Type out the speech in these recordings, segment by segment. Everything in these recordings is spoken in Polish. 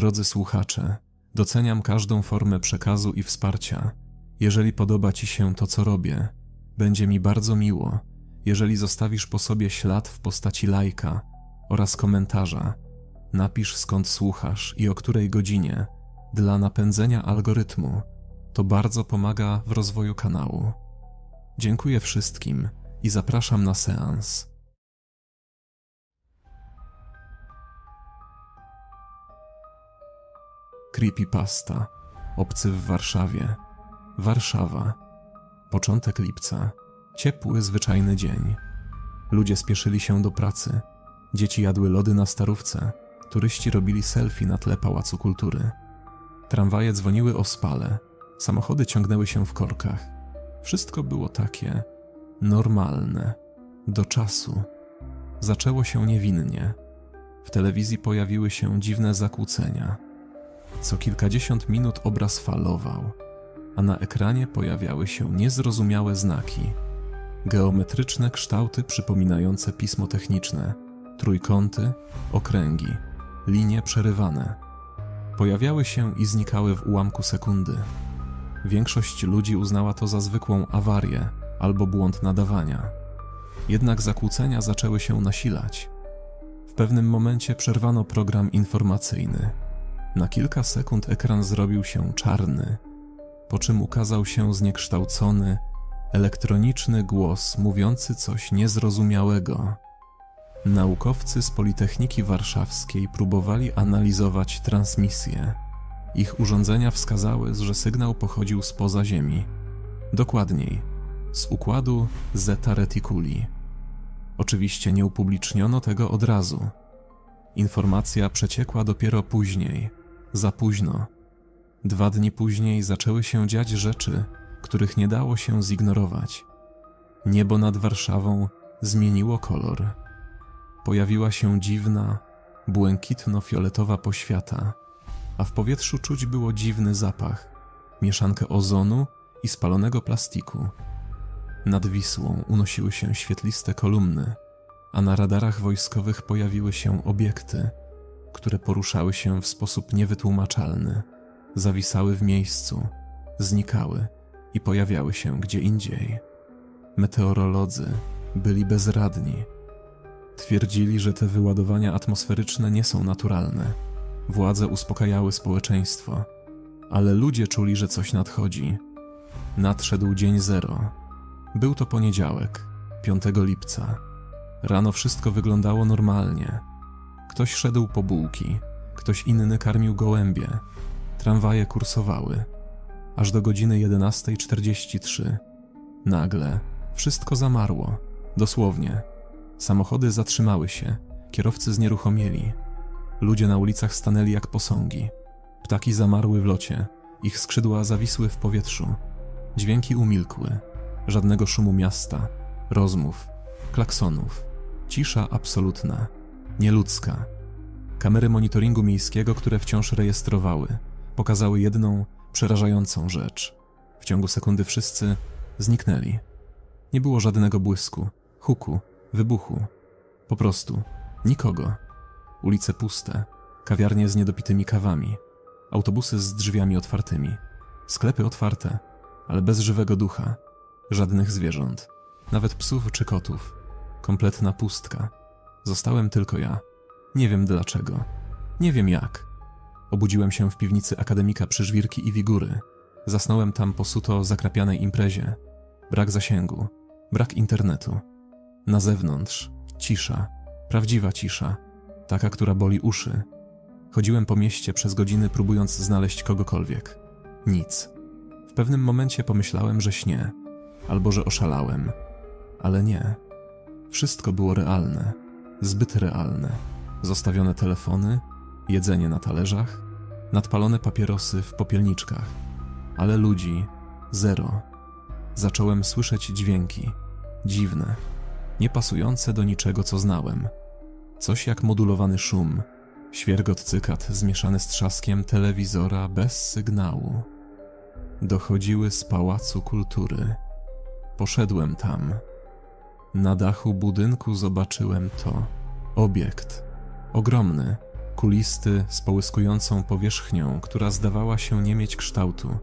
Drodzy słuchacze, doceniam każdą formę przekazu i wsparcia. Jeżeli podoba Ci się to, co robię, będzie mi bardzo miło, jeżeli zostawisz po sobie ślad w postaci lajka oraz komentarza. Napisz skąd słuchasz i o której godzinie dla napędzenia algorytmu. To bardzo pomaga w rozwoju kanału. Dziękuję wszystkim i zapraszam na seans. Creepypasta. Obcy w Warszawie. Warszawa. Początek lipca. Ciepły, zwyczajny dzień. Ludzie spieszyli się do pracy. Dzieci jadły lody na starówce. Turyści robili selfie na tle Pałacu Kultury. Tramwaje dzwoniły o spale. Samochody ciągnęły się w korkach. Wszystko było takie normalne. Do czasu. Zaczęło się niewinnie. W telewizji pojawiły się dziwne zakłócenia. Co kilkadziesiąt minut obraz falował, a na ekranie pojawiały się niezrozumiałe znaki. Geometryczne kształty przypominające pismo techniczne, trójkąty, okręgi, linie przerywane. Pojawiały się i znikały w ułamku sekundy. Większość ludzi uznała to za zwykłą awarię albo błąd nadawania. Jednak zakłócenia zaczęły się nasilać. W pewnym momencie przerwano program informacyjny. Na kilka sekund ekran zrobił się czarny, po czym ukazał się zniekształcony, elektroniczny głos mówiący coś niezrozumiałego. Naukowcy z Politechniki Warszawskiej próbowali analizować transmisję. Ich urządzenia wskazały, że sygnał pochodził spoza Ziemi. Dokładniej, z układu Zeta Reticuli. Oczywiście nie upubliczniono tego od razu. Informacja przeciekła dopiero później, za późno. Dwa dni później zaczęły się dziać rzeczy, których nie dało się zignorować. Niebo nad Warszawą zmieniło kolor. Pojawiła się dziwna, błękitno-fioletowa poświata, a w powietrzu czuć było dziwny zapach, mieszankę ozonu i spalonego plastiku. Nad Wisłą unosiły się świetliste kolumny, a na radarach wojskowych pojawiły się obiekty, które poruszały się w sposób niewytłumaczalny, zawisały w miejscu, znikały i pojawiały się gdzie indziej. Meteorolodzy byli bezradni. Twierdzili, że te wyładowania atmosferyczne nie są naturalne. Władze uspokajały społeczeństwo, ale ludzie czuli, że coś nadchodzi. Nadszedł dzień zero. Był to poniedziałek, 5 lipca. Rano wszystko wyglądało normalnie. Ktoś szedł po bułki, ktoś inny karmił gołębie. Tramwaje kursowały. Aż do godziny 11.43. Nagle wszystko zamarło. Dosłownie. Samochody zatrzymały się, kierowcy znieruchomieli. Ludzie na ulicach stanęli jak posągi. Ptaki zamarły w locie, ich skrzydła zawisły w powietrzu. Dźwięki umilkły. Żadnego szumu miasta, rozmów, klaksonów. Cisza absolutna, nieludzka. Kamery monitoringu miejskiego, które wciąż rejestrowały, pokazały jedną przerażającą rzecz. W ciągu sekundy wszyscy zniknęli. Nie było żadnego błysku, huku, wybuchu. Po prostu nikogo. Ulice puste, kawiarnie z niedopitymi kawami, autobusy z drzwiami otwartymi, sklepy otwarte, ale bez żywego ducha, żadnych zwierząt, nawet psów czy kotów. Kompletna pustka. Zostałem tylko ja. Nie wiem dlaczego. Nie wiem jak. Obudziłem się w piwnicy akademika przy żwirki i wigury. Zasnąłem tam po suto zakrapianej imprezie. Brak zasięgu, brak internetu. Na zewnątrz cisza, prawdziwa cisza, taka, która boli uszy. Chodziłem po mieście przez godziny, próbując znaleźć kogokolwiek. Nic. W pewnym momencie pomyślałem, że śnię, albo że oszalałem, ale nie. Wszystko było realne, zbyt realne. Zostawione telefony, jedzenie na talerzach, nadpalone papierosy w popielniczkach, ale ludzi zero. Zacząłem słyszeć dźwięki, dziwne, niepasujące do niczego, co znałem. Coś jak modulowany szum, świergot cykat zmieszany z trzaskiem telewizora bez sygnału. Dochodziły z pałacu kultury. Poszedłem tam. Na dachu budynku zobaczyłem to. Obiekt. Ogromny, Kulisty, z połyskującą powierzchnią, która zdawała się nie mieć kształtu,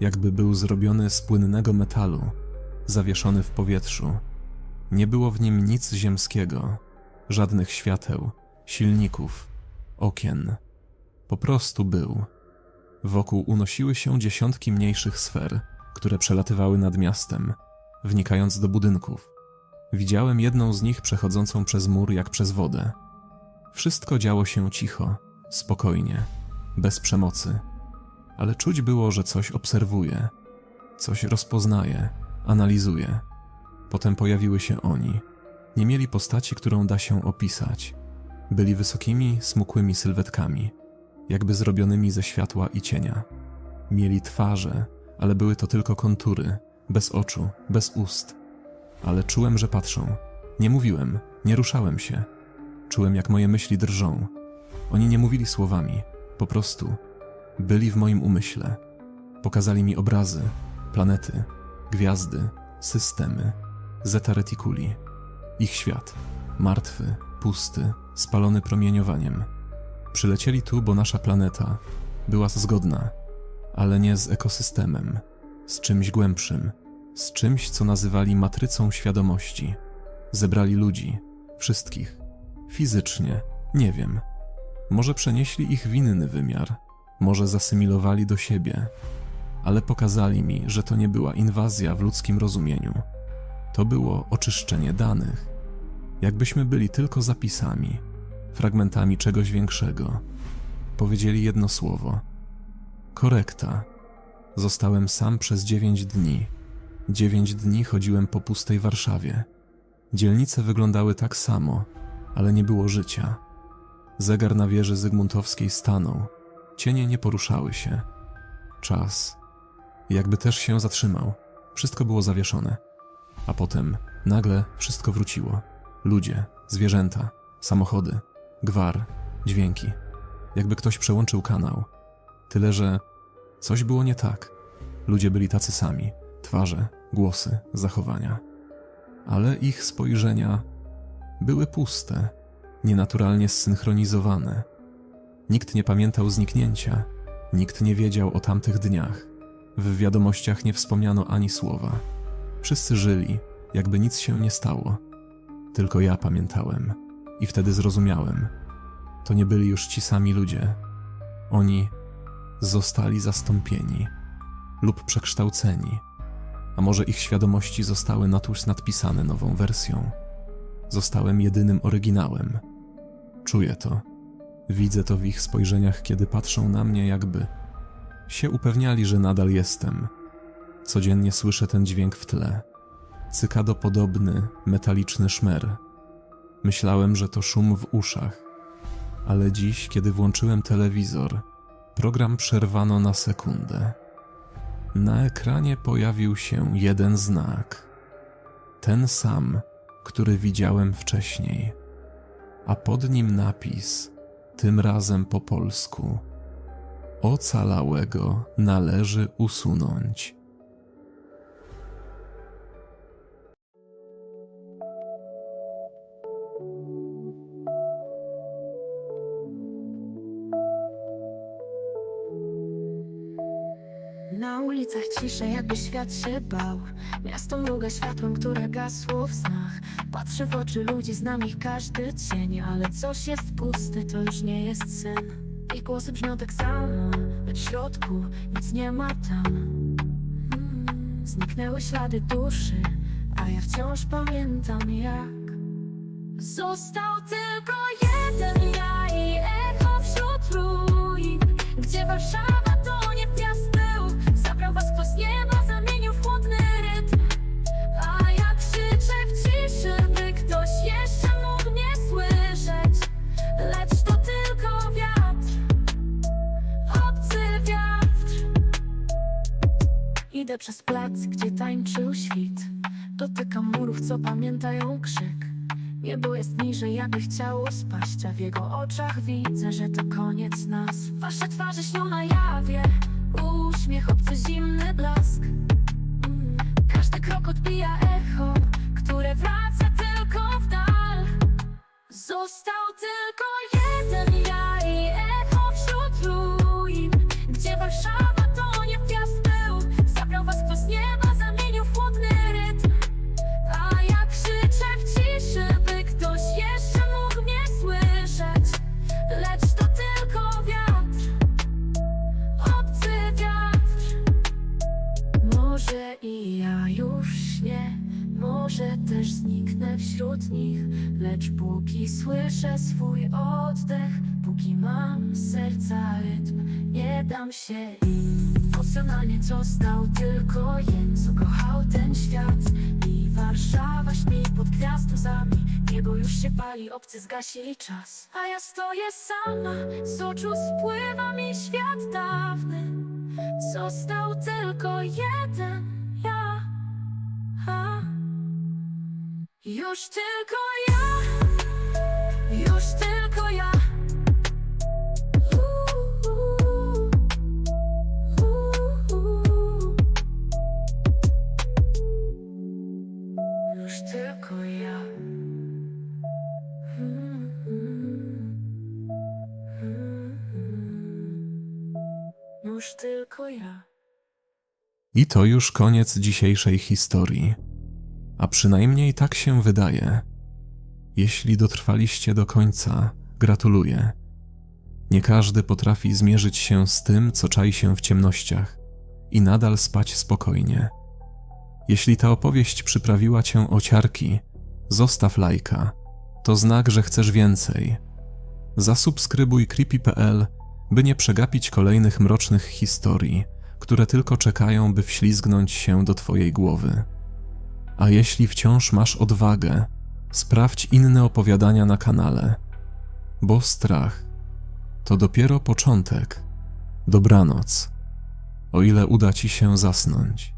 jakby był zrobiony z płynnego metalu, zawieszony w powietrzu. Nie było w nim nic ziemskiego, żadnych świateł, silników, okien. Po prostu był. Wokół unosiły się dziesiątki mniejszych sfer, które przelatywały nad miastem, wnikając do budynków. Widziałem jedną z nich przechodzącą przez mur jak przez wodę. Wszystko działo się cicho, spokojnie, bez przemocy, ale czuć było, że coś obserwuje, coś rozpoznaje, analizuje. Potem pojawiły się oni. Nie mieli postaci, którą da się opisać. Byli wysokimi, smukłymi sylwetkami, jakby zrobionymi ze światła i cienia. Mieli twarze, ale były to tylko kontury, bez oczu, bez ust. Ale czułem, że patrzą. Nie mówiłem, nie ruszałem się. Czułem, jak moje myśli drżą. Oni nie mówili słowami, po prostu byli w moim umyśle. Pokazali mi obrazy, planety, gwiazdy, systemy, zeta reticuli. Ich świat, martwy, pusty, spalony promieniowaniem. Przylecieli tu, bo nasza planeta była zgodna, ale nie z ekosystemem, z czymś głębszym, z czymś, co nazywali matrycą świadomości. Zebrali ludzi, wszystkich, fizycznie, nie wiem. Może przenieśli ich w inny wymiar, może zasymilowali do siebie, ale pokazali mi, że to nie była inwazja w ludzkim rozumieniu. To było oczyszczenie danych. Jakbyśmy byli tylko zapisami, fragmentami czegoś większego. Powiedzieli jedno słowo: korekta. Zostałem sam przez dziewięć dni. Dziewięć dni chodziłem po pustej Warszawie. Dzielnice wyglądały tak samo, ale nie było życia. Zegar na wieży Zygmuntowskiej stanął. Cienie nie poruszały się. Czas. Jakby też się zatrzymał. Wszystko było zawieszone. A potem nagle wszystko wróciło. Ludzie, zwierzęta, samochody, gwar, dźwięki. Jakby ktoś przełączył kanał. Tyle, że coś było nie tak. Ludzie byli tacy sami. Twarze, głosy, zachowania. Ale ich spojrzenia były puste, nienaturalnie zsynchronizowane. Nikt nie pamiętał zniknięcia, nikt nie wiedział o tamtych dniach. W wiadomościach nie wspomniano ani słowa. Wszyscy żyli, jakby nic się nie stało. Tylko ja pamiętałem i wtedy zrozumiałem. To nie byli już ci sami ludzie. Oni zostali zastąpieni lub przekształceni, a może ich świadomości zostały na tuż nadpisane nową wersją. Zostałem jedynym oryginałem. Czuję to. Widzę to w ich spojrzeniach, kiedy patrzą na mnie, jakby się upewniali, że nadal jestem. Codziennie słyszę ten dźwięk w tle. Cykadopodobny, metaliczny szmer. Myślałem, że to szum w uszach, ale dziś, kiedy włączyłem telewizor, program przerwano na sekundę. Na ekranie pojawił się jeden znak. Ten sam, który widziałem wcześniej, a pod nim napis, tym razem po polsku: Ocalałego należy usunąć. Na ulicach ciszę, jakby świat się bał. Miasto mruga światłem, które gasło w snach. Patrzę w oczy ludzi, znam ich każdy cień Ale coś jest puste, to już nie jest sen. Ich głosy brzmią tak samo, lecz w środku nic nie ma tam. Mm, Zniknęły ślady duszy, a ja wciąż pamiętam jak Został tylko jeden ja i echo wśród ruin Gdzie Warszawa Idę przez plac, gdzie tańczył świt. Dotykam murów, co pamiętają krzyk. Niebo jest niżej, jakby chciało spaść A w jego oczach widzę, że to koniec nas. Wasze twarze śnią na jawie Uśmiech, obcy, zimny blask. Każdy krok odbija echo Które wraca tylko w dal. Został tylko jeden Lecz póki słyszę swój oddech Póki mam serca rytm Nie dam się im Emocjonalnie został tylko jeden Co kochał ten świat. I Warszawa śpi pod gwiazdozami Niebo już się pali, obcy zgasili czas. A ja stoję sama Z oczu spływa mi świat dawny. Został tylko jeden ja a. Już tylko ja Już tylko ja. Już tylko ja mm, mm. Już tylko ja I to już koniec dzisiejszej historii. A przynajmniej tak się wydaje. Jeśli dotrwaliście do końca, gratuluję. Nie każdy potrafi zmierzyć się z tym, co czai się w ciemnościach i nadal spać spokojnie. Jeśli ta opowieść przyprawiła cię o ciarki, zostaw lajka. To znak, że chcesz więcej. Zasubskrybuj creepy.pl, by nie przegapić kolejnych mrocznych historii, które tylko czekają, by wślizgnąć się do twojej głowy. A jeśli wciąż masz odwagę, sprawdź inne opowiadania na kanale, bo strach to dopiero początek. Dobranoc, o ile uda ci się zasnąć.